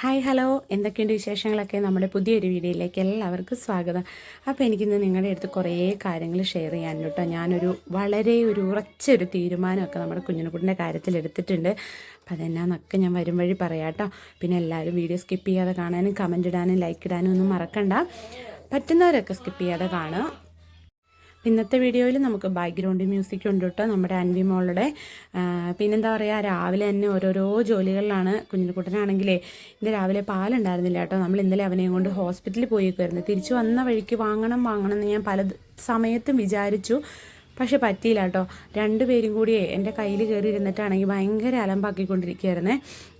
Hi hello. എന്തൊക്കെയുണ്ട് വിശേഷങ്ങളൊക്കെ? നമ്മുടെ പുതിയൊരു വീഡിയോയിലേക്ക് എല്ലാവർക്കും സ്വാഗതം. അപ്പോൾ എനിക്കിന്ന് നിങ്ങളുടെ അടുത്ത് കുറേ കാര്യങ്ങൾ ഷെയർ ചെയ്യാൻ കേട്ടോ. ഞാനൊരു വളരെ ഒരു ഉറച്ചൊരു തീരുമാനമൊക്കെ നമ്മുടെ കുഞ്ഞിനുകുട്ടിന്റെ കാര്യത്തിൽ എടുത്തിട്ടുണ്ട് അപ്പം അതെന്നാന്നൊക്കെ ഞാൻ വരും വഴി പറയാം കേട്ടോ. പിന്നെ എല്ലാവരും വീഡിയോ സ്കിപ്പ് ചെയ്യാതെ കാണാനും കമന്റ് ഇടാനും ലൈക്ക് ഇടാനും ഒന്നും മറക്കണ്ട. പറ്റുന്നവരൊക്കെ സ്കിപ്പ് ചെയ്യാതെ കാണുക. ഇന്നത്തെ വീഡിയോയിൽ നമുക്ക് ബാക്ക്ഗ്രൗണ്ട് മ്യൂസിക് ഉണ്ട് കേട്ടോ നമ്മുടെ അൻവി മോളുടെ. പിന്നെന്താ പറയുക രാവിലെ തന്നെ ഓരോരോ ജോലികളിലാണ് കുഞ്ഞിക്കുട്ടനാണെങ്കിലേ ഇന്ന് രാവിലെ പാലുണ്ടായിരുന്നില്ല കേട്ടോ. നമ്മൾ ഇന്നലെ അവനെയും കൊണ്ട് ഹോസ്പിറ്റലിൽ പോയിക്കുമായിരുന്നു തിരിച്ചു വന്ന വഴിക്ക് വാങ്ങണം വാങ്ങണം എന്ന് ഞാൻ പല സമയത്തും വിചാരിച്ചു. പക്ഷെ പറ്റിയില്ല കേട്ടോ. രണ്ടുപേരും കൂടിയേ എന്റെ കയ്യിൽ കയറി ഇരുന്നിട്ടാണെങ്കിൽ ഭയങ്കര അലമ്പാക്കിക്കൊണ്ടിരിക്കുകയായിരുന്നേ.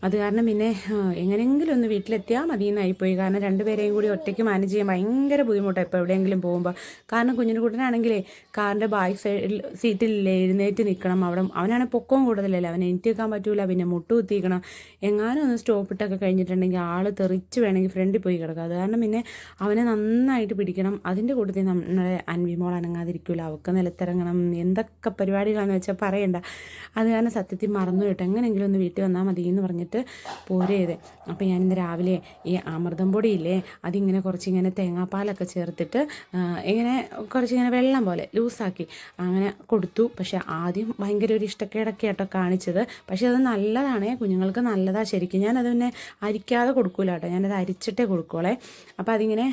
അത് കാരണം പിന്നെ എങ്ങനെയെങ്കിലും ഒന്ന് വീട്ടിലെത്തിയാൽ മതി എന്നായിപ്പോയി കാരണം രണ്ടുപേരെയും കൂടി ഒറ്റയ്ക്ക് മാനേജ് ചെയ്യാൻ ഭയങ്കര ബുദ്ധിമുട്ടാണ് ഇപ്പോൾ എവിടെയെങ്കിലും പോകുമ്പോൾ. കാരണം കുഞ്ഞിന്റെ കൂട്ടനാണെങ്കിലേ കാറിന്റെ ബാക്ക് സൈഡിൽ സീറ്റിൽ എഴുന്നേറ്റ് നിൽക്കണം. അവിടെ അവനാണ് പൊക്കവും കൂടുതലല്ലേ. അവൻ എണീറ്റ് നിൽക്കാൻ പറ്റൂല. പിന്നെ മുട്ട് കുത്തിക്കണം എങ്ങാനും ഒന്ന് സ്റ്റോപ്പ് ഇട്ടൊക്കെ കഴിഞ്ഞിട്ടുണ്ടെങ്കിൽ ആൾ തെറിച്ച് വേണമെങ്കിൽ ഫ്രണ്ടിൽ പോയി കിടക്കുക. അത് കാരണം പിന്നെ അവനെ നന്നായിട്ട് പിടിക്കണം. അതിന്റെ കൂട്ടത്തിൽ നമ്മുടെ അൻവിമോൾ അനങ്ങാതിരിക്കില്ല അവൾക്ക് നിലത്തിറങ്ങണം. എന്തൊക്കെ പരിപാടികളാണെന്ന് വെച്ചാൽ പറയണ്ട. അത് കാരണം സത്യത്തിൽ മറന്നു കേട്ടോ. എങ്ങനെയെങ്കിലും ഒന്ന് വീട്ടിൽ വന്നാൽ മതി എന്ന് പറഞ്ഞിട്ട് പോരേത്. അപ്പോൾ ഞാൻ രാവിലെ ഈ അമൃതം പൊടിയില്ലേ അതിങ്ങനെ കുറച്ചിങ്ങനെ തേങ്ങാപ്പാലൊക്കെ ചേർത്തിട്ട് ഇങ്ങനെ കുറച്ചിങ്ങനെ വെള്ളം പോലെ ലൂസാക്കി അങ്ങനെ കൊടുത്തു. പക്ഷേ ആദ്യം ഭയങ്കര ഒരു ഇഷ്ടക്കേടൊക്കെ ആയിട്ടോ കാണിച്ചത്. പക്ഷേ അത് നല്ലതാണേ കുഞ്ഞുങ്ങൾക്ക് നല്ലതാണ് ശരിക്കും. ഞാനത് പിന്നെ അരിക്കാതെ കൊടുക്കൂല കേട്ടോ. ഞാനത് അരിച്ചിട്ടേ കൊടുക്കുകയുള്ളേ അപ്പോൾ അതിങ്ങനെ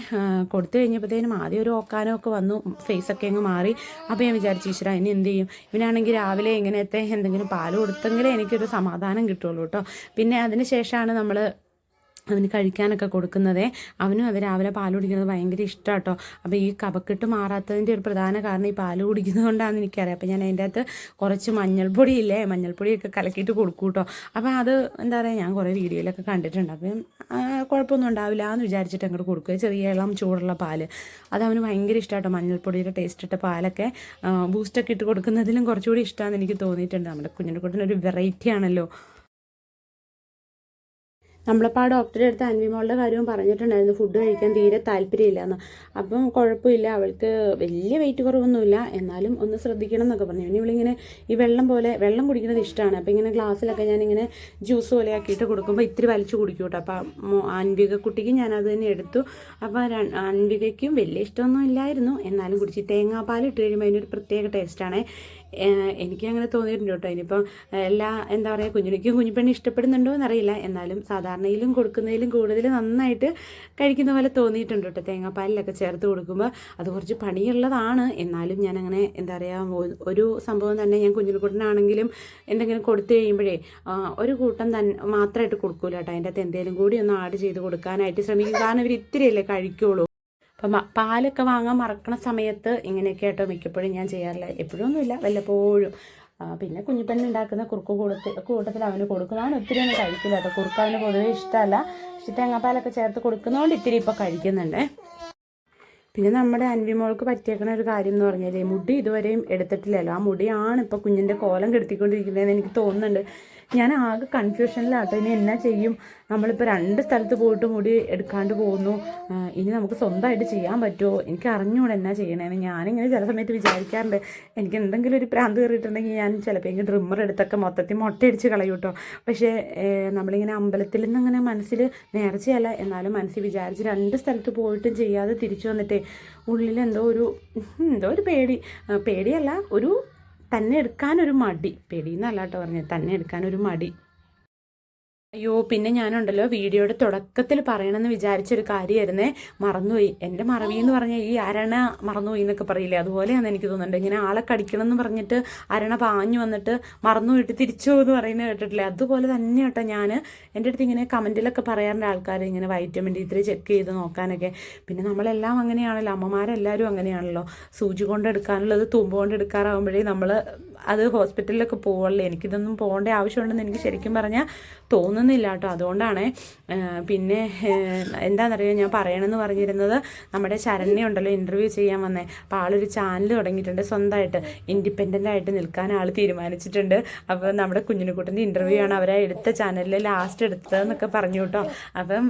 കൊടുത്തു കഴിഞ്ഞപ്പോഴത്തേനും ആദ്യം ഒരു ഓക്കാനോ ഒക്കെ വന്നു ഫേസൊക്കെ അങ്ങ് മാറി. അപ്പോൾ ഞാൻ വിചാരിച്ചു ഈശ്വര ഇനി എന്ത് ചെയ്യും? ഇവനാണെങ്കിൽ രാവിലെ ഇങ്ങനത്തെ എന്തെങ്കിലും പാൽ കൊടുത്തെങ്കിലേ എനിക്കൊരു സമാധാനം കിട്ടുള്ളൂ കേട്ടോ പിന്നെ അതിന് ശേഷമാണ് നമ്മൾ അവന് കഴിക്കാനൊക്കെ കൊടുക്കുന്നതേ അവനും അവർ രാവിലെ പാൽ കുടിക്കുന്നത് ഭയങ്കര ഇഷ്ടമാണ് കേട്ടോ അപ്പോൾ ഈ കപക്കെട്ട് മാറാത്തതിന്റെ ഒരു പ്രധാന കാരണം ഈ പാൽ കുടിക്കുന്നത് കൊണ്ടാണെന്ന് എനിക്കറിയാം. അപ്പോൾ ഞാൻ അതിന്റെ അകത്ത് കുറച്ച് മഞ്ഞൾപ്പൊടി ഇല്ലേ മഞ്ഞൾപ്പൊടിയൊക്കെ കലക്കിയിട്ട് കൊടുക്കും കേട്ടോ അപ്പോൾ അത് എന്താ പറയുക ഞാൻ കുറേ വീഡിയോയിലൊക്കെ കണ്ടിട്ടുണ്ട്. അപ്പം കുഴപ്പമൊന്നും ഉണ്ടാവില്ല എന്ന് വിചാരിച്ചിട്ട് അങ്ങോട്ട് കൊടുക്കുക. ചെറിയ ഇളം ചൂടുള്ള പാൽ. അത് അവന് ഭയങ്കര ഇഷ്ടമാട്ടോ മഞ്ഞൾപ്പൊടിയുടെ ടേസ്റ്റ് ഇട്ട പാലൊക്കെ. ബൂസ്റ്റൊക്കെ ഇട്ട് കൊടുക്കുന്നതിലും കുറച്ചുകൂടി ഇഷ്ടമാണെന്ന് എനിക്ക് തോന്നിയിട്ടുണ്ട്. നമ്മുടെ കുഞ്ഞിന്റെ കൂട്ടിനൊരു വെറൈറ്റി ആണല്ലോ. നമ്മളിപ്പോൾ ആ ഡോക്ടറെ അടുത്ത് അൻവിമോളുടെ കാര്യവും പറഞ്ഞിട്ടുണ്ടായിരുന്നു. ഫുഡ് കഴിക്കാൻ തീരെ താല്പര്യമില്ല എന്ന് അപ്പം കുഴപ്പമില്ല. അവൾക്ക് വലിയ വെയിറ്റ് കുറവൊന്നുമില്ല. എന്നാലും ഒന്ന് ശ്രദ്ധിക്കണം എന്നൊക്കെ പറഞ്ഞു. പിന്നെ ഇവളിങ്ങനെ ഈ വെള്ളം പോലെ വെള്ളം കുടിക്കുന്നത് ഇഷ്ടമാണ് അപ്പോൾ ഇങ്ങനെ ഗ്ലാസ്സിലൊക്കെ ഞാനിങ്ങനെ ജ്യൂസ് പോലെ ആക്കിയിട്ട് കൊടുക്കുമ്പോൾ ഇത്തിരി വലിച്ചു കുടിക്കും കേട്ടോ. അപ്പോൾ അൻവിക കുട്ടിക്ക് ഞാനത് തന്നെ എടുത്തു. അപ്പോൾ അൻവികയ്ക്കും വലിയ ഇഷ്ടമൊന്നും ഇല്ലായിരുന്നു. എന്നാലും കുടിച്ച് തേങ്ങാപ്പാൽ ഇട്ട് കഴിയുമ്പോൾ അതിനൊരു പ്രത്യേക ടേസ്റ്റാണ് എനിക്ക് അങ്ങനെ തോന്നിയിട്ടുണ്ട് കേട്ടോ. ഇനിയിപ്പം എല്ലാ എന്താ പറയുക കുഞ്ഞുണിക്കും കുഞ്ഞിപ്പെണ്ണി ഇഷ്ടപ്പെടുന്നുണ്ടോ എന്നറിയില്ല. എന്നാലും സാധാരണയിലും കൊടുക്കുന്നതിലും കൂടുതൽ നന്നായിട്ട് കഴിക്കുന്ന പോലെ തോന്നിയിട്ടുണ്ട് കേട്ടോ. തേങ്ങാപ്പാലിലൊക്കെ ചേർത്ത് കൊടുക്കുമ്പോൾ അത് കുറച്ച് പണിയുള്ളതാണ്. എന്നാലും ഞാനങ്ങനെ എന്താ പറയുക ഒരു സംഭവം തന്നെ ഞാൻ കുഞ്ഞുണിക്കുട്ടനാണെങ്കിലും എന്തെങ്കിലും കൊടുത്തു കഴിയുമ്പോഴേ ഒരു കൂട്ടം തന്നെ മാത്രമായിട്ട് കൊടുക്കൂല കേട്ടോ. അതിന്റെ അകത്ത് എന്തെങ്കിലും കൂടി ഒന്ന് ആഡ് ചെയ്ത് കൊടുക്കാനായിട്ട് ശ്രമിക്കും. കാരണം ഇവർ ഇത്തിരിയല്ലേ കഴിക്കുള്ളൂ. അപ്പം പാലൊക്കെ വാങ്ങാൻ മറക്കണ സമയത്ത് ഇങ്ങനെയൊക്കെ ആയിട്ടോ മിക്കപ്പോഴും ഞാൻ ചെയ്യാറില്ല. എപ്പോഴൊന്നുമില്ല വല്ലപ്പോഴും. ആ, പിന്നെ കുഞ്ഞിപ്പണ്ണി ഉണ്ടാക്കുന്ന കുറുക്ക് കൊടുത്ത് കൂട്ടത്തിൽ അവന് കൊടുക്കും അവൻ ഒത്തിരി ഒന്നും കഴിക്കില്ല കേട്ടോ. കുറുക്ക് അവന് പൊതുവേ ഇഷ്ടമല്ല. പക്ഷെ തേങ്ങാപ്പാലൊക്കെ ചേർത്ത് കൊടുക്കുന്നതുകൊണ്ട് ഇത്തിരി ഇപ്പോൾ കഴിക്കുന്നുണ്ട്. പിന്നെ നമ്മുടെ അൻവിമോൾക്ക് പറ്റിയേക്കണ ഒരു കാര്യം എന്ന് പറഞ്ഞാൽ മുടി ഇതുവരെയും എടുത്തിട്ടില്ലല്ലോ. ആ മുടിയാണ് ഇപ്പോൾ കുഞ്ഞിന്റെ കോലം കെടുത്തിക്കൊണ്ടിരിക്കുന്നതെന്ന് എനിക്ക് തോന്നുന്നുണ്ട്. ഞാൻ ആകെ കൺഫ്യൂഷനിലാട്ടോ ഇനി എന്നാ ചെയ്യും? നമ്മളിപ്പോൾ രണ്ട് സ്ഥലത്ത് പോയിട്ട് മുടി എടുക്കാണ്ട് പോകുന്നു. ഇനി നമുക്ക് സ്വന്തമായിട്ട് ചെയ്യാൻ പറ്റുമോ? എനിക്ക് അറിഞ്ഞുകൂടെ എന്നാ ചെയ്യണേന്ന്. ഞാനിങ്ങനെ ചില സമയത്ത് വിചാരിക്കാറുണ്ട്. എനിക്ക് എന്തെങ്കിലും ഒരു പ്രാന്ത് കയറിയിട്ടുണ്ടെങ്കിൽ ഞാൻ ചിലപ്പോൾ എനിക്ക് ഡ്രിമ്മർ എടുത്തൊക്കെ മൊത്തത്തിൽ മുട്ടയടിച്ച് കളയും കേട്ടോ പക്ഷേ നമ്മളിങ്ങനെ അമ്പലത്തിൽ നിന്ന് അങ്ങനെ മനസ്സിൽ നേർച്ചയല്ല. എന്നാലും മനസ്സിൽ വിചാരിച്ച് രണ്ട് സ്ഥലത്ത് പോയിട്ടും ചെയ്യാതെ തിരിച്ചു വന്നിട്ടേ ഉള്ളിൽ എന്തോ ഒരു എന്തോ ഒരു പേടി. പേടിയല്ല ഒരു തന്നെ എടുക്കാനൊരു മടി. പേടിയെന്നല്ല കേട്ടോ പറഞ്ഞത് തന്നെ എടുക്കാനൊരു മടി. അയ്യോ പിന്നെ ഞാനുണ്ടല്ലോ വീഡിയോയുടെ തുടക്കത്തിൽ പറയണമെന്ന് വിചാരിച്ചൊരു കാര്യമായിരുന്നേ മറന്നുപോയി. എന്റെ മറവി എന്ന് പറഞ്ഞാൽ ഈ അരണ മറന്നുപോയി എന്നൊക്കെ പറയില്ലേ? അതുപോലെയാണ് എനിക്ക് തോന്നുന്നുണ്ട്. ഇങ്ങനെ ആളെ കടിക്കണം എന്ന് പറഞ്ഞിട്ട് അരണ പാഞ്ഞു വന്നിട്ട് മറന്നുപോയിട്ട് തിരിച്ചു എന്ന് പറയുന്നത് കേട്ടിട്ടില്ലേ? അതുപോലെ തന്നെ കേട്ടോ ഞാൻ എന്റെ അടുത്ത് ഇങ്ങനെ കമന്റിലൊക്കെ പറയാറുണ്ട് ആൾക്കാർ ഇങ്ങനെ വൈറ്റമിൻ ഡി ത്രീ ചെക്ക് ചെയ്ത് നോക്കാനൊക്കെ. പിന്നെ നമ്മളെല്ലാം അങ്ങനെയാണല്ലോ. അമ്മമാരെല്ലാവരും അങ്ങനെയാണല്ലോ. സൂചി കൊണ്ടെടുക്കാനുള്ളത് തുമ്പ് കൊണ്ട് എടുക്കാറാകുമ്പോഴേ നമ്മൾ അത് ഹോസ്പിറ്റലിലൊക്കെ പോവുള്ളൂ എനിക്കിതൊന്നും പോകേണ്ട ആവശ്യമുണ്ടെന്ന് എനിക്ക് ശരിക്കും പറഞ്ഞാൽ തോന്നുന്നില്ല കേട്ടോ. അതുകൊണ്ടാണ് പിന്നെ എന്താണെന്നറിയോ ഞാൻ പറയണമെന്ന് പറഞ്ഞിരുന്നത് നമ്മുടെ ശരണ്യ ഉണ്ടല്ലോ ഇന്റർവ്യൂ ചെയ്യാൻ വന്നേ. അപ്പോൾ ആളൊരു ചാനൽ തുടങ്ങിയിട്ടുണ്ട് സ്വന്തമായിട്ട്. ഇൻഡിപെൻഡന്റ് ആയിട്ട് നിൽക്കാൻ ആൾ തീരുമാനിച്ചിട്ടുണ്ട്. അപ്പോൾ നമ്മുടെ കുഞ്ഞിനുക്കുട്ടന്റെ ഇന്റർവ്യൂ ആണ് അവരെ എടുത്ത ചാനലിൽ ലാസ്റ്റ് എടുത്തതെന്നൊക്കെ പറഞ്ഞു കേട്ടോ. അപ്പം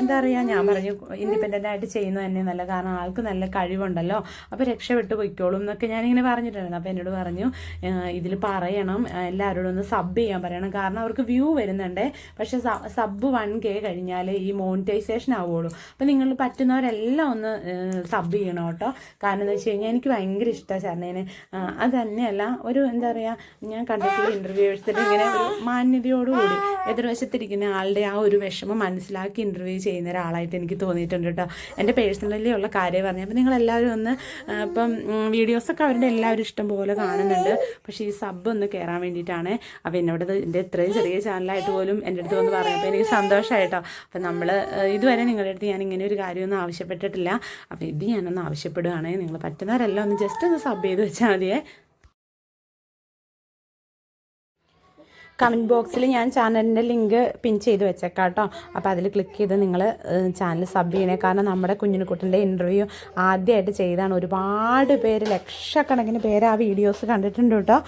എന്താ പറയുക ഞാൻ പറഞ്ഞു ഇൻഡിപെൻഡന്റ് ആയിട്ട് ചെയ്യുന്നത് തന്നെ നല്ല കാരണം ആൾക്ക് നല്ല കഴിവുണ്ടല്ലോ. അപ്പോൾ രക്ഷപ്പെട്ട് പൊയ്ക്കോളും എന്നൊക്കെ ഞാനിങ്ങനെ പറഞ്ഞിട്ടുണ്ടായിരുന്നു. അപ്പോൾ എന്നോട് പറഞ്ഞു ഇതിൽ പറയണം. എല്ലാവരോടും ഒന്ന് സബ് ചെയ്യാൻ പറയണം. കാരണം അവർക്ക് വ്യൂ വരുന്നുണ്ട്. പക്ഷെ സബ് വൺ കെ കഴിഞ്ഞാൽ ഈ മോണിറ്റൈസേഷൻ ആവുള്ളൂ. അപ്പോൾ നിങ്ങൾ പറ്റുന്നവരെല്ലാം ഒന്ന് സബ് ചെയ്യണം കേട്ടോ. കാരണം എന്താ വെച്ച് കഴിഞ്ഞാൽ എനിക്ക് ഭയങ്കര ഇഷ്ടമാണ് ചേർന്നേന് അത് തന്നെയല്ല ഒരു എന്താ പറയുക ഞാൻ കണ്ടിട്ടുള്ള ഇന്റർവ്യൂസിൽ ഇങ്ങനെ ഒരു മാന്യതയോടുകൂടി എതിർവശത്തിരിക്കുന്ന ആളുടെ ആ ഒരു വിഷമം മനസ്സിലാക്കി ഇന്റർവ്യൂ ചെയ്യുന്ന ഒരാളായിട്ട് എനിക്ക് തോന്നിയിട്ടുണ്ട് കേട്ടോ. എന്റെ പേഴ്സണലി ഉള്ള കാര്യം പറഞ്ഞു അപ്പോൾ നിങ്ങളെല്ലാവരും ഒന്ന് ഇപ്പം വീഡിയോസൊക്കെ അവരുടെ എല്ലാവരും ഇഷ്ടം പോലെ കാണുന്നുണ്ട്. പക്ഷേ ഈ സബ് ഒന്ന് കയറാൻ വേണ്ടിയിട്ടാണ്. അപ്പോൾ എന്നോട് എന്റെ ഇത്രയും ചെറിയ ചാനലായിട്ട് പോലും എന്റെ അടുത്ത് വന്ന് പറയാം അപ്പോൾ എനിക്ക് സന്തോഷമായിട്ടോ അപ്പോൾ നമ്മൾ ഇതുവരെ നിങ്ങളുടെ അടുത്ത് ഞാൻ ഇങ്ങനെ ഒരു കാര്യമൊന്നും ആവശ്യപ്പെട്ടിട്ടില്ല. അപ്പോൾ ഇത് ഞാനൊന്ന് ആവശ്യപ്പെടുകയാണ്. നിങ്ങൾ പറ്റുന്നവരെല്ലാം ഒന്ന് ജസ്റ്റ് ഒന്ന് സബ് ചെയ്ത് വെച്ചാൽ മതിയേ. കമന്റ് ബോക്സിൽ ഞാൻ ചാനലിന്റെ ലിങ്ക് പിൻ ചെയ്ത് വെച്ചേക്കാം കേട്ടോ അപ്പോൾ അതിൽ ക്ലിക്ക് ചെയ്ത് നിങ്ങൾ ചാനൽ സബ് ചെയ്യണേ. കാരണം നമ്മുടെ കുഞ്ഞിനുക്കുട്ടന്റെ ഇന്റർവ്യൂ ആദ്യമായിട്ട് ചെയ്താണ് ഒരുപാട് പേര് ലക്ഷക്കണക്കിന് പേര് ആ വീഡിയോസ് കണ്ടിട്ടുണ്ട് കേട്ടോ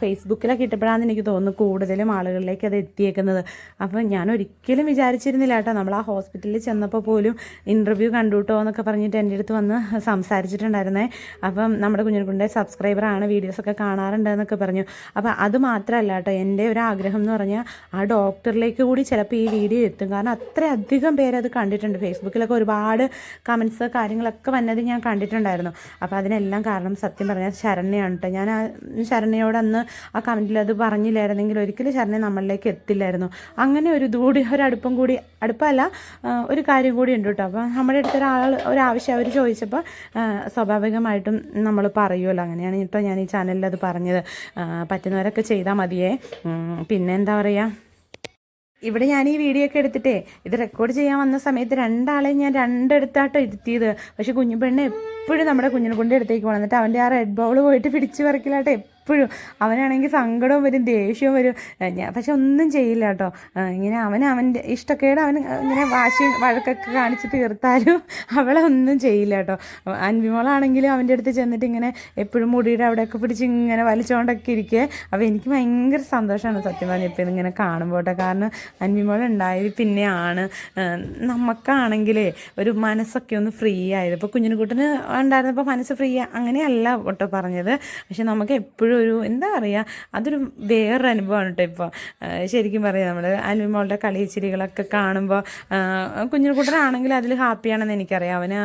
ഫേസ്ബുക്കിലൊക്കെ ഇട്ടപ്പോഴാണെന്ന് എനിക്ക് തോന്നുന്നു കൂടുതലും ആളുകളിലേക്ക് അത് എത്തിയേക്കുന്നത്. അപ്പോൾ ഞാൻ ഒരിക്കലും വിചാരിച്ചിരുന്നില്ല കേട്ടോ നമ്മൾ ആ ഹോസ്പിറ്റലിൽ ചെന്നപ്പോൾ പോലും ഇന്റർവ്യൂ കണ്ടു കേട്ടോ എന്നൊക്കെ പറഞ്ഞിട്ട് എന്റെ അടുത്ത് വന്ന് സംസാരിച്ചിട്ടുണ്ടായിരുന്നേ. അപ്പം നമ്മുടെ കുഞ്ഞിനുക്കുട്ടന്റെ സബ്സ്ക്രൈബറാണ് വീഡിയോസൊക്കെ കാണാറുണ്ടെന്നൊക്കെ പറഞ്ഞു. അപ്പോൾ അത് മാത്രമല്ല കേട്ടോ എന്റെ ഒരു ആഗ്രഹം എന്ന് പറഞ്ഞാൽ ആ ഡോക്ടറിലേക്ക് കൂടി ചിലപ്പോൾ ഈ വീഡിയോ എത്തും. കാരണം അത്രയധികം പേരത് കണ്ടിട്ടുണ്ട്. ഫേസ്ബുക്കിലൊക്കെ ഒരുപാട് കമൻസ് കാര്യങ്ങളൊക്കെ വന്നത് ഞാൻ കണ്ടിട്ടുണ്ടായിരുന്നു. അപ്പോൾ അതിനെല്ലാം കാരണം സത്യം പറഞ്ഞാൽ ശരണ്യാണ് കേട്ടോ ഞാൻ ആ ശരണ്യയോട് അന്ന് ആ കമന്റിൽ അത് പറഞ്ഞില്ലായിരുന്നെങ്കിൽ ഒരിക്കലും ശരണ്യ നമ്മളിലേക്ക് എത്തില്ലായിരുന്നു. അങ്ങനെ ഒരു ഇതുകൂടി ഒരടുപ്പം കൂടി അടുപ്പമല്ല ഒരു കാര്യം കൂടി ഉണ്ട് കേട്ടോ അപ്പോൾ നമ്മുടെ അടുത്ത് ഒരാൾ ഒരാവശ്യം അവർ ചോദിച്ചപ്പോൾ സ്വാഭാവികമായിട്ടും നമ്മൾ പറയുമല്ലോ അങ്ങനെയാണ് ഇപ്പോൾ ഞാൻ ഈ ചാനലിൽ അത് പറഞ്ഞത്. പറ്റുന്നവരൊക്കെ ചെയ്താൽ മതിയേ. പിന്നെ എന്താ പറയുക ഇവിടെ ഞാൻ ഈ വീഡിയോ ഒക്കെ എടുത്തിട്ടേ ഇത് റെക്കോർഡ് ചെയ്യാൻ വന്ന സമയത്ത് രണ്ടാളെ ഞാൻ രണ്ടെടുത്താട്ടോ ഇരുത്തിയത്. പക്ഷെ കുഞ്ഞു പെണ്ണ് എപ്പോഴും നമ്മുടെ കുഞ്ഞിനെ കൊണ്ട് എടുത്തേക്ക് പോകണം എന്നിട്ട് അവന്റെ ആ റെഡ് ബോൾ പോയിട്ട് പിടിച്ചു പറിക്കലാട്ടെ. എപ്പോഴും അവനാണെങ്കിൽ സങ്കടവും വരും ദേഷ്യവും വരും. ഞാൻ പക്ഷെ ഒന്നും ചെയ്യില്ല കേട്ടോ. ഇങ്ങനെ അവൻ അവന്റെ ഇഷ്ടക്കേട് അവൻ ഇങ്ങനെ വാശി വഴക്കൊക്കെ കാണിച്ച് തീർത്താലും അവളെ ഒന്നും ചെയ്യില്ല കേട്ടോ. അൻവിമോളാണെങ്കിലും അവന്റെ അടുത്ത് ചെന്നിട്ട് ഇങ്ങനെ എപ്പോഴും മുടിയുടെ അവിടെയൊക്കെ പിടിച്ച് ഇങ്ങനെ വലിച്ചുകൊണ്ടൊക്കെ ഇരിക്കുക. അപ്പോൾ എനിക്ക് ഭയങ്കര സന്തോഷമാണ് സത്യം പറഞ്ഞാൽ ഇപ്പം ഇതിങ്ങനെ കാണുമ്പോൾ കാരണം അൻവിമോൾ ഉണ്ടായത് പിന്നെയാണ്. നമുക്കാണെങ്കിലേ ഒരു മനസ്സൊക്കെ ഒന്ന് ഫ്രീ ആയത്. ഇപ്പോൾ കുഞ്ഞിനുകുട്ടന് ഉണ്ടായിരുന്നപ്പോൾ മനസ്സ് ഫ്രീ അങ്ങനെയല്ല കേട്ടോ പറഞ്ഞത്. പക്ഷെ നമുക്ക് എപ്പോഴും ഒരു എന്താ പറയുക അതൊരു വേറൊരു അനുഭവമാണ് കേട്ടോ ഇപ്പോൾ ശരിക്കും പറയാം നമ്മൾ അൻവിമോളുടെ കളിച്ചിരികളൊക്കെ കാണുമ്പോൾ കുഞ്ഞിനുകുട്ടനാണെങ്കിൽ അതിൽ ഹാപ്പിയാണെന്ന് എനിക്കറിയാം. അവന്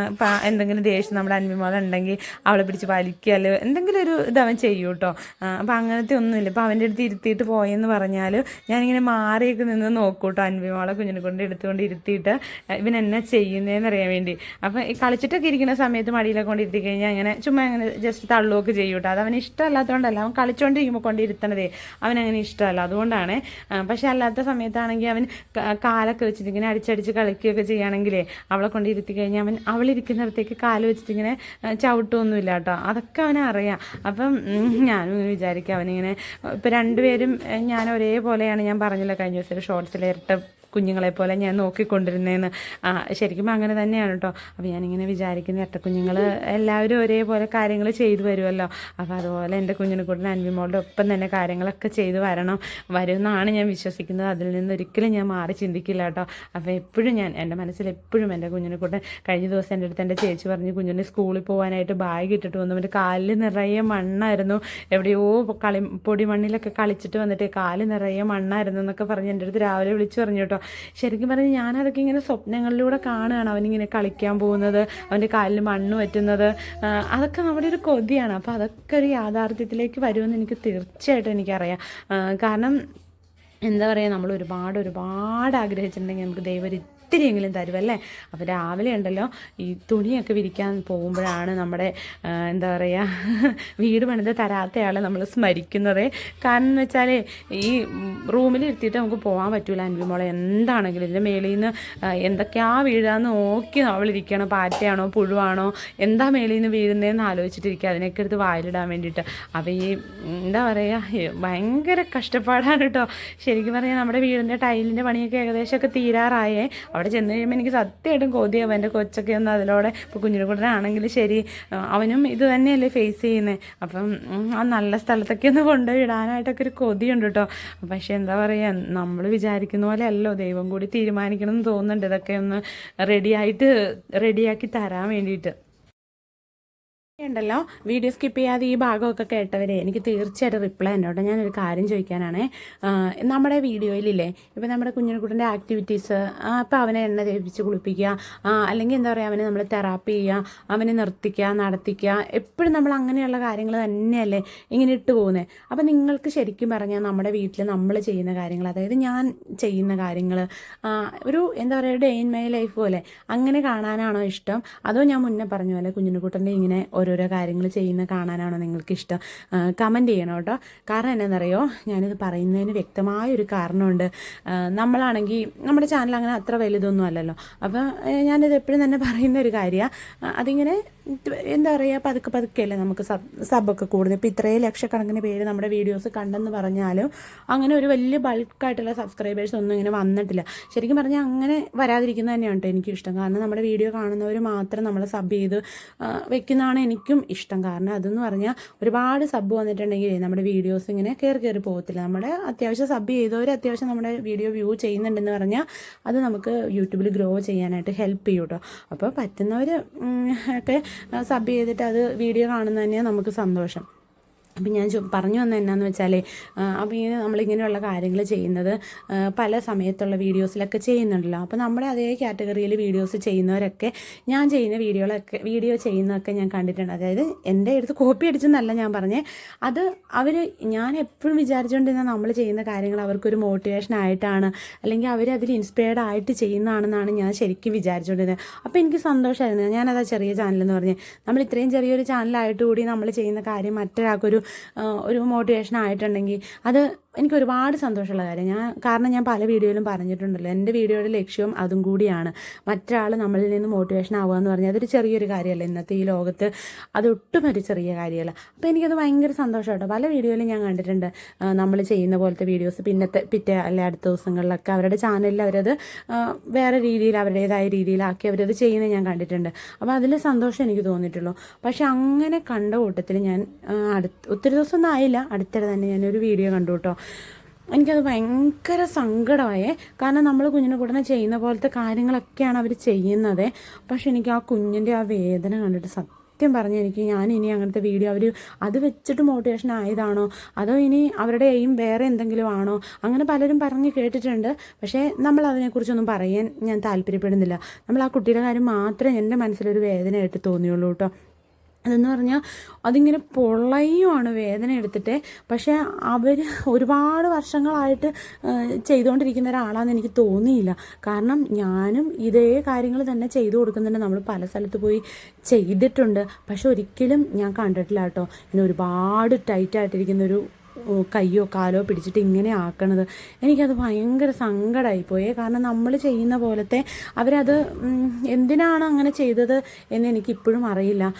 എന്തെങ്കിലും ദേഷ്യം നമ്മുടെ അൻവിമോൾ ഉണ്ടെങ്കിൽ അവളെ പിടിച്ച് വലിക്കുക അല്ലെങ്കിൽ എന്തെങ്കിലും ഒരു ഇത് അവൻ ചെയ്യൂ കേട്ടോ അപ്പോൾ അങ്ങനത്തെ ഒന്നുമില്ല. ഇപ്പോൾ അവന്റെ അടുത്ത് ഇരുത്തിയിട്ട് പോയെന്ന് പറഞ്ഞാൽ ഞാനിങ്ങനെ മാറിയൊക്കെ നിന്ന് നോക്കും കേട്ടോ അൻവിമോളെ കുഞ്ഞിനെ കൊണ്ട് എടുത്തുകൊണ്ട് ഇരുത്തിയിട്ട് ഇവൻ എന്നെ ചെയ്യുന്നതെന്ന് അറിയാൻ വേണ്ടി. അപ്പം ഈ കളിച്ചിട്ടൊക്കെ ഇരിക്കുന്ന സമയത്ത് മടിയിലൊക്കെ കൊണ്ട് ഇരുത്തി കഴിഞ്ഞാൽ അങ്ങനെ ചുമ്മാ അങ്ങനെ ജസ്റ്റ് തള്ളുമൊക്കെ ചെയ്യൂട്ടോ അത് അവന് ഇഷ്ടമല്ലാത്തതുകൊണ്ടല്ല അവൻ കളിച്ചുകൊണ്ടിരിക്കുമ്പോൾ കൊണ്ടിരുത്തണതേ അങ്ങനെ ഇഷ്ടമല്ല. അതുകൊണ്ടാണ് പക്ഷേ അല്ലാത്ത സമയത്താണെങ്കിൽ അവൻ കാലൊക്കെ വെച്ചിട്ട് ഇങ്ങനെ അടിച്ചടിച്ച് കളിക്കുകയൊക്കെ ചെയ്യുകയാണെങ്കിലേ അവളെ കൊണ്ടിരുത്തി കഴിഞ്ഞാൽ അവൻ അവളിരിക്കുന്നിടത്തേക്ക് കാൽ വെച്ചിട്ട് ഇങ്ങനെ ചവിട്ടുമൊന്നുമില്ല കേട്ടോ. അതൊക്കെ അവനറിയാം അപ്പം ഞാനും ഇങ്ങനെ വിചാരിക്കും അവനിങ്ങനെ ഇപ്പം രണ്ടുപേരും ഞാൻ ഒരേപോലെയാണ് ഞാൻ പറഞ്ഞില്ല കഴിഞ്ഞ ദിവസം ഒരു ഷോർട്സിൽ ഇരട്ട കുഞ്ഞുങ്ങളെ പോലെ ഞാൻ നോക്കിക്കൊണ്ടിരുന്നതെന്ന് ശരിക്കും അങ്ങനെ തന്നെയാണ് കേട്ടോ അപ്പോൾ ഞാനിങ്ങനെ വിചാരിക്കുന്ന ഇരട്ടക്കുഞ്ഞുങ്ങൾ എല്ലാവരും ഒരേപോലെ കാര്യങ്ങൾ ചെയ്തു വരുമല്ലോ അപ്പോൾ അതുപോലെ എന്റെ കുഞ്ഞിനെ കൂടെ അൻവിമോളുടെ ഒപ്പം തന്നെ കാര്യങ്ങളൊക്കെ ചെയ്തു വരണം വരുമെന്നാണ് ഞാൻ വിശ്വസിക്കുന്നത്. അതിൽ നിന്ന് ഒരിക്കലും ഞാൻ മാറി ചിന്തിക്കില്ല കേട്ടോ അപ്പോൾ എപ്പോഴും ഞാൻ എന്റെ മനസ്സിൽ എപ്പോഴും എന്റെ കുഞ്ഞിനെ കൂടെ കഴിഞ്ഞ ദിവസം എന്റെ അടുത്ത് എന്റെ ചേച്ചി പറഞ്ഞു കുഞ്ഞിന് സ്കൂളിൽ പോകാനായിട്ട് ബാഗ് ഇട്ടിട്ട് വന്നു. എന്റെ കാലിൽ നിറയെ മണ്ണായിരുന്നു. എവിടെയോ കളി പൊടി മണ്ണിലൊക്കെ കളിച്ചിട്ട് വന്നിട്ട് കാൽ നിറയെ മണ്ണായിരുന്നു എന്നൊക്കെ പറഞ്ഞ് എന്റെ അടുത്ത് രാവിലെ വിളിച്ചു പറഞ്ഞു കേട്ടോ ശരിക്കും പറഞ്ഞ് ഞാനതൊക്കെ ഇങ്ങനെ സ്വപ്നങ്ങളിലൂടെ കാണുകയാണ്. അവനിങ്ങനെ കളിക്കാൻ പോകുന്നത് അവന്റെ കാലിൽ മണ്ണ് പറ്റുന്നത് അതൊക്കെ നമ്മുടെ ഒരു കൊതിയാണ്. അപ്പോൾ അതൊക്കെ ഒരു യാഥാർത്ഥ്യത്തിലേക്ക് വരുമെന്ന് എനിക്ക് തീർച്ചയായിട്ടും എനിക്കറിയാം. കാരണം എന്താ പറയുക നമ്മൾ ഒരുപാട് ഒരുപാട് ആഗ്രഹിച്ചിട്ടുണ്ടെങ്കിൽ നമുക്ക് ദൈവം ഇത്തിരിയെങ്കിലും തരുമല്ലേ അപ്പോൾ രാവിലെ ഉണ്ടല്ലോ ഈ തുണിയൊക്കെ വിരിക്കാൻ പോകുമ്പോഴാണ് നമ്മുടെ എന്താ പറയുക വീട് പണിത് തരാത്തയാളെ നമ്മൾ സ്മരിക്കുന്നത്. കാരണം എന്ന് വെച്ചാൽ ഈ റൂമിൽ ഇരുത്തിയിട്ട് നമുക്ക് പോകാൻ പറ്റൂല അൻവിമോളെ എന്താണെങ്കിലും ഇതിന്റെ മേളിൽ നിന്ന് എന്തൊക്കെയാ വീഴാന്ന് നോക്കി അവളിരിക്കണം പാറ്റയാണോ പുഴുവാണോ എന്താ മേളിൽ നിന്ന് വീഴുന്നതെന്ന് ആലോചിച്ചിട്ടിരിക്കുക. അതിനൊക്കെ എടുത്ത് വായിലിടാൻ വേണ്ടിയിട്ട്. അപ്പോൾ ഈ എന്താ പറയുക ഭയങ്കര കഷ്ടപ്പാടാണ് കേട്ടോ. ശരിക്കും പറഞ്ഞാൽ നമ്മുടെ വീടിന്റെ ടൈലിന്റെ പണിയൊക്കെ ഏകദേശമൊക്കെ തീരാറായേ. അവിടെ ചെന്ന് കഴിയുമ്പോൾ എനിക്ക് സത്യമായിട്ടും കൊതിയാവും. എന്റെ കൊച്ചൊക്കെ ഒന്ന് അതിലൂടെ ഇപ്പോൾ കുഞ്ഞിനെക്കുട്ടനാണെങ്കിലും ശരി അവനും ഇത് തന്നെയല്ലേ ഫേസ് ചെയ്യുന്നത് അപ്പം ആ നല്ല സ്ഥലത്തൊക്കെ ഒന്ന് കൊണ്ടുപോയി ഇടാനായിട്ടൊക്കെ ഒരു കൊതിയുണ്ട് കേട്ടോ പക്ഷേ എന്താ പറയുക നമ്മൾ വിചാരിക്കുന്ന പോലെ അല്ലോ ദൈവം കൂടി തീരുമാനിക്കണം എന്ന് തോന്നുന്നുണ്ട്. ഇതൊക്കെ ഒന്ന് റെഡിയായിട്ട് റെഡിയാക്കി തരാൻ വേണ്ടിയിട്ട്. ഉണ്ടല്ലോ. വീഡിയോ സ്കിപ്പ് ചെയ്യാതെ ഈ ഭാഗമൊക്കെ കേട്ടവരെ എനിക്ക് തീർച്ചയായിട്ടും റിപ്ലൈ കേട്ടോ ഞാനൊരു കാര്യം ചോദിക്കാനാണ്. നമ്മുടെ വീഡിയോയിലില്ലേ ഇപ്പം നമ്മുടെ കുഞ്ഞിനെക്കുട്ടിന്റെ ആക്ടിവിറ്റീസ് അപ്പോൾ അവനെ എണ്ണ തേപ്പിച്ച് കുളിപ്പിക്കുക അല്ലെങ്കിൽ എന്താ പറയുക അവനെ നമ്മൾ തെറാപ്പി ചെയ്യുക അവനെ നിർത്തിക്കുക നടത്തിക്കുക എപ്പോഴും നമ്മൾ അങ്ങനെയുള്ള കാര്യങ്ങൾ തന്നെയല്ലേ ഇങ്ങനെ ഇട്ട് പോകുന്നത് അപ്പം നിങ്ങൾക്ക് ശരിക്കും പറഞ്ഞാൽ നമ്മുടെ വീട്ടിൽ നമ്മൾ ചെയ്യുന്ന കാര്യങ്ങൾ അതായത് ഞാൻ ചെയ്യുന്ന കാര്യങ്ങൾ ഒരു എന്താ പറയുക ഡേ ഇൻ മൈ ലൈഫ് പോലെ അങ്ങനെ കാണാനാണോ ഇഷ്ടം? അതോ ഞാൻ മുന്നേ പറഞ്ഞ പോലെ കുഞ്ഞിനെക്കുട്ടന്റെ ഇങ്ങനെ ഓരോരോ കാര്യങ്ങൾ ചെയ്യുന്ന കാണാനാണോ നിങ്ങൾക്ക് ഇഷ്ടം കമന്റ് ചെയ്യണം കേട്ടോ. കാരണം എന്നാണെന്നറിയോ ഞാനിത് പറയുന്നതിന് വ്യക്തമായ ഒരു കാരണമുണ്ട് നമ്മളാണെങ്കിൽ നമ്മുടെ ചാനൽ അങ്ങനെ അത്ര വലുതൊന്നും അല്ലല്ലോ. അപ്പോൾ ഞാനിത് എപ്പോഴും തന്നെ പറയുന്ന ഒരു കാര്യമാണ് അതിങ്ങനെ എന്താ പറയുക പതുക്കെ പതുക്കെയല്ലേ നമുക്ക് സബ് സബൊക്കെ കൂടുന്നത്. ഇപ്പോൾ ഇത്രയും ലക്ഷക്കണക്കിന് പേര് നമ്മുടെ വീഡിയോസ് കണ്ടെന്ന് പറഞ്ഞാലും അങ്ങനെ ഒരു വലിയ ബൾക്കായിട്ടുള്ള സബ്സ്ക്രൈബേഴ്സ് ഒന്നും ഇങ്ങനെ വന്നിട്ടില്ല. ശരിക്കും പറഞ്ഞാൽ അങ്ങനെ വരാതിരിക്കുന്നത് തന്നെയാണ് കേട്ടോ എനിക്കിഷ്ടം കാരണം നമ്മുടെ വീഡിയോ കാണുന്നവർ മാത്രം നമ്മൾ സബ് ചെയ്ത് വെക്കുന്നതാണ് എനിക്കും ഇഷ്ടം. കാരണം അതെന്ന് പറഞ്ഞാൽ ഒരുപാട് സബ് വന്നിട്ടുണ്ടെങ്കിൽ നമ്മുടെ വീഡിയോസ് ഇങ്ങനെ കയറി കയറി പോകത്തില്ല. നമ്മുടെ അത്യാവശ്യം സബ് ചെയ്തവർ അത്യാവശ്യം നമ്മുടെ വീഡിയോ വ്യൂ ചെയ്യുന്നുണ്ടെന്ന് പറഞ്ഞാൽ അത് നമുക്ക് യൂട്യൂബിൽ ഗ്രോ ചെയ്യാനായിട്ട് ഹെൽപ്പ് ചെയ്യും കേട്ടോ. അപ്പോൾ പറ്റുന്നവർ ഒക്കെ സബ് ചെയ്തിട്ട് അത് വീഡിയോ കാണുന്നതന്നെയാണ് നമുക്ക് സന്തോഷം. അപ്പം ഞാൻ പറഞ്ഞു വന്നത് എന്നാന്ന് വെച്ചാൽ അപ്പം ഇങ്ങനെ നമ്മളിങ്ങനെയുള്ള കാര്യങ്ങൾ ചെയ്യുന്നത് പല സമയത്തുള്ള വീഡിയോസിലൊക്കെ ചെയ്യുന്നുണ്ടല്ലോ. അപ്പോൾ നമ്മുടെ അതേ കാറ്റഗറിയിൽ വീഡിയോസ് ചെയ്യുന്നവരൊക്കെ ഞാൻ ചെയ്യുന്ന വീഡിയോകളൊക്കെ വീഡിയോ ചെയ്യുന്നതൊക്കെ ഞാൻ കണ്ടിട്ടുണ്ട്. അതായത് എന്റെ അടുത്ത് കോപ്പി അടിച്ചെന്നല്ല ഞാൻ പറഞ്ഞേ. അത് അവർ ഞാൻ എപ്പോഴും വിചാരിച്ചുകൊണ്ടിരുന്ന നമ്മൾ ചെയ്യുന്ന കാര്യങ്ങൾ അവർക്കൊരു മോട്ടിവേഷൻ ആയിട്ടാണ് അല്ലെങ്കിൽ അവർ അതിൽ ഇൻസ്പയർഡ് ആയിട്ട് ചെയ്യുന്നതാണെന്നാണ് ഞാൻ ശരിക്കും വിചാരിച്ചുകൊണ്ടിരുന്നത് അപ്പോൾ എനിക്ക് സന്തോഷമായിരുന്നു ഞാനതാ ചെറിയ ചാനലെന്ന് പറഞ്ഞ്. നമ്മൾ ഇത്രയും ചെറിയൊരു ചാനലായിട്ട് കൂടി നമ്മൾ ചെയ്യുന്ന കാര്യം മറ്റൊരാൾക്കൊരു ഒരു മോട്ടിവേഷൻ ആയിട്ടുണ്ടെങ്കിൽ അത് എനിക്ക് ഒരുപാട് സന്തോഷമുള്ള കാര്യം. ഞാൻ കാരണം ഞാൻ പല വീഡിയോയിലും പറഞ്ഞിട്ടുണ്ടല്ലോ എന്റെ വീഡിയോയുടെ ലക്ഷ്യവും അതും കൂടിയാണ്. മറ്റൊരാൾ നമ്മളിൽ നിന്ന് മോട്ടിവേഷൻ ആവുക എന്ന് പറഞ്ഞാൽ അതൊരു ചെറിയൊരു കാര്യമല്ല. ഇന്നത്തെ ഈ ലോകത്ത് അതൊട്ടും ഒരു ചെറിയ കാര്യമല്ല. അപ്പോൾ എനിക്കത് ഭയങ്കര സന്തോഷം കേട്ടോ പല വീഡിയോയിലും ഞാൻ കണ്ടിട്ടുണ്ട്. നമ്മൾ ചെയ്യുന്ന പോലത്തെ വീഡിയോസ് പിന്നത്തെ പിറ്റേ അല്ലെ അടുത്ത ദിവസങ്ങളിലൊക്കെ അവരുടെ ചാനലിൽ അവരത് വേറെ രീതിയിൽ അവരുടേതായ രീതിയിലാക്കി അവരത് ചെയ്യുന്നത് ഞാൻ കണ്ടിട്ടുണ്ട്. അപ്പോൾ അതിൽ സന്തോഷം എനിക്ക് തോന്നിയിട്ടുള്ളൂ. പക്ഷെ അങ്ങനെ കണ്ട കൂട്ടത്തിൽ ഞാൻ അടുത്ത് ഒത്തിരി ദിവസമൊന്നും ആയില്ല. അടുത്തിടെ തന്നെ ഞാനൊരു വീഡിയോ കണ്ടു കേട്ടോ. എനിക്കത് ഭയങ്കര സങ്കടമായേ. കാരണം നമ്മൾ കുഞ്ഞിനെ കൂടെ ചെയ്യുന്ന പോലത്തെ കാര്യങ്ങളൊക്കെയാണ് അവർ ചെയ്യുന്നത്. പക്ഷെ എനിക്ക് ആ കുഞ്ഞിന്റെ ആ വേദന കണ്ടിട്ട് സത്യം പറഞ്ഞു എനിക്ക് ഞാൻ ഇനി അങ്ങനത്തെ വീഡിയോ അവർ അത് വെച്ചിട്ട് മോട്ടിവേഷൻ ആയതാണോ? അതോ ഇനി അവരുടെ എയിം വേറെ എന്തെങ്കിലും ആണോ? അങ്ങനെ പലരും പറഞ്ഞ് കേട്ടിട്ടുണ്ട്. പക്ഷേ നമ്മൾ അതിനെക്കുറിച്ചൊന്നും പറയാൻ ഞാൻ താല്പര്യപ്പെടുന്നില്ല. നമ്മൾ ആ കുട്ടിയുടെ കാര്യം മാത്രമേ എന്റെ മനസ്സിലൊരു വേദനയായിട്ട് തോന്നിയുള്ളൂ കേട്ടോ. അതെന്ന് പറഞ്ഞാൽ അതിങ്ങനെ പൊള്ളയുമാണ് വേദന എടുത്തിട്ട്. പക്ഷേ അവർ ഒരുപാട് വർഷങ്ങളായിട്ട് ചെയ്തുകൊണ്ടിരിക്കുന്ന ഒരാളാണെന്ന് എനിക്ക് തോന്നിയില്ല. കാരണം ഞാനും ഇതേ കാര്യങ്ങൾ തന്നെ ചെയ്തു കൊടുക്കുന്നുണ്ട്. നമ്മൾ പല സ്ഥലത്ത് പോയി ചെയ്തിട്ടുണ്ട്. പക്ഷെ ഒരിക്കലും ഞാൻ കണ്ടിട്ടില്ല കേട്ടോ. ഇങ്ങനെ ഒരുപാട് ടൈറ്റായിട്ടിരിക്കുന്ന ഒരു ഓ, കയ്യോ കാലോ പിടിച്ചിട്ട് ഇങ്ങനെ ആക്കണത്. എനിക്കത് ഭയങ്കര സങ്കടമായിപ്പോയേ കാരണം നമ്മൾ ചെയ്യുന്ന പോലത്തെ അവരത് എന്തിനാണ് അങ്ങനെ ചെയ്തത് എന്ന് എനിക്കിപ്പോഴും അറിയില്ല.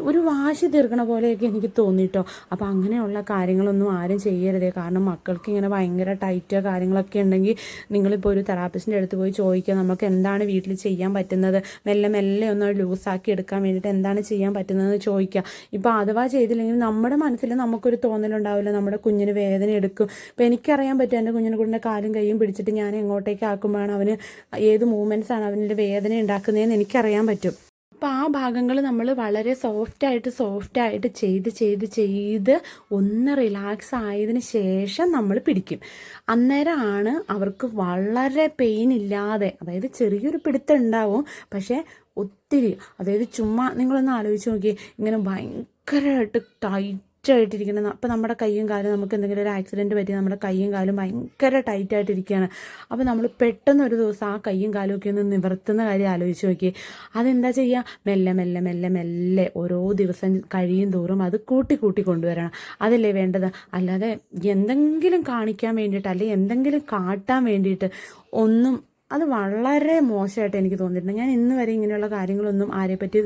ഒരു വാശി തീർക്കണ പോലെയൊക്കെ എനിക്ക് തോന്നിയിട്ടോ അപ്പോൾ അങ്ങനെയുള്ള കാര്യങ്ങളൊന്നും ആരും ചെയ്യരുതേ. കാരണം മക്കൾക്ക് ഇങ്ങനെ ഭയങ്കര ടൈറ്റ് കാര്യങ്ങളൊക്കെ ഉണ്ടെങ്കിൽ നിങ്ങളിപ്പോൾ ഒരു തെറാപ്പിസ്റ്റിന്റെ അടുത്ത് പോയി ചോദിക്കുക നമുക്ക് എന്താണ് വീട്ടിൽ ചെയ്യാൻ പറ്റുന്നത്? മെല്ലെ മെല്ലെ ഒന്ന് ലൂസാക്കി എടുക്കാൻ വേണ്ടിയിട്ട് എന്താണ് ചെയ്യാൻ പറ്റുന്നതെന്ന് ചോദിക്കുക. ഇപ്പോൾ അഥവാ ചെയ്തില്ലെങ്കിൽ നമ്മുടെ മനസ്സിൽ നമുക്കൊരു തോന്നലുണ്ടാവില്ല. നമ്മുടെ കുഞ്ഞിന് വേദന എടുക്കും. ഇപ്പം എനിക്കറിയാൻ പറ്റും എന്റെ കുഞ്ഞിനെ കൂടെ കാലും കൈയും പിടിച്ചിട്ട് ഞാൻ എങ്ങോട്ടേക്ക് ആക്കുമ്പോഴാണ് അവന് ഏത് മൂവ്മെന്റ്സ് ആണ് അവന്റെ വേദന ഉണ്ടാക്കുന്നതെന്ന് എനിക്കറിയാൻ പറ്റും. അപ്പോൾ ആ ഭാഗങ്ങൾ നമ്മൾ വളരെ സോഫ്റ്റായിട്ട് സോഫ്റ്റായിട്ട് ചെയ്ത് ചെയ്ത് ചെയ്ത് ഒന്ന് റിലാക്സ് ആയതിന് ശേഷം നമ്മൾ പിടിക്കും. അന്നേരമാണ് അവർക്ക് വളരെ പെയിൻ ഇല്ലാതെ അതായത് ചെറിയൊരു പിടുത്തം ഉണ്ടാവും. പക്ഷേ ഒത്തിരി അതായത് ചുമ്മാ നിങ്ങളൊന്ന് ആലോചിച്ച് നോക്കി ഇങ്ങനെ ഭയങ്കരമായിട്ട് ടൈറ്റ് ആയിട്ടിരിക്കണം അപ്പോൾ നമ്മുടെ കൈയും കാലും നമുക്ക് എന്തെങ്കിലും ഒരു ആക്സിഡന്റ് പറ്റി നമ്മുടെ കൈയും കാലും ഭയങ്കര ടൈറ്റ് ആയിട്ടിരിക്കുകയാണ് അപ്പോൾ നമ്മൾ പെട്ടെന്ന് ഒരു ദിവസം ആ കൈയും കാലും ഒക്കെ ഒന്ന് നിവർത്തുന്ന കാര്യം ആലോചിച്ച് നോക്കി. അതെന്താ ചെയ്യുക മെല്ലെ മെല്ലെ മെല്ലെ മെല്ലെ ഓരോ ദിവസം കഴിയും തോറും അത് കൂട്ടി കൂട്ടി കൊണ്ടുവരണം. അതല്ലേ വേണ്ടത്? അല്ലാതെ എന്തെങ്കിലും കാണിക്കാൻ വേണ്ടിയിട്ട് അല്ലെങ്കിൽ എന്തെങ്കിലും കാട്ടാൻ വേണ്ടിയിട്ട് ഒന്നും അത് വളരെ മോശമായിട്ട് എനിക്ക് തോന്നിയിട്ടുണ്ട്. ഞാൻ ഇന്ന് വരെ ഇങ്ങനെയുള്ള കാര്യങ്ങളൊന്നും ആരെപ്പറ്റി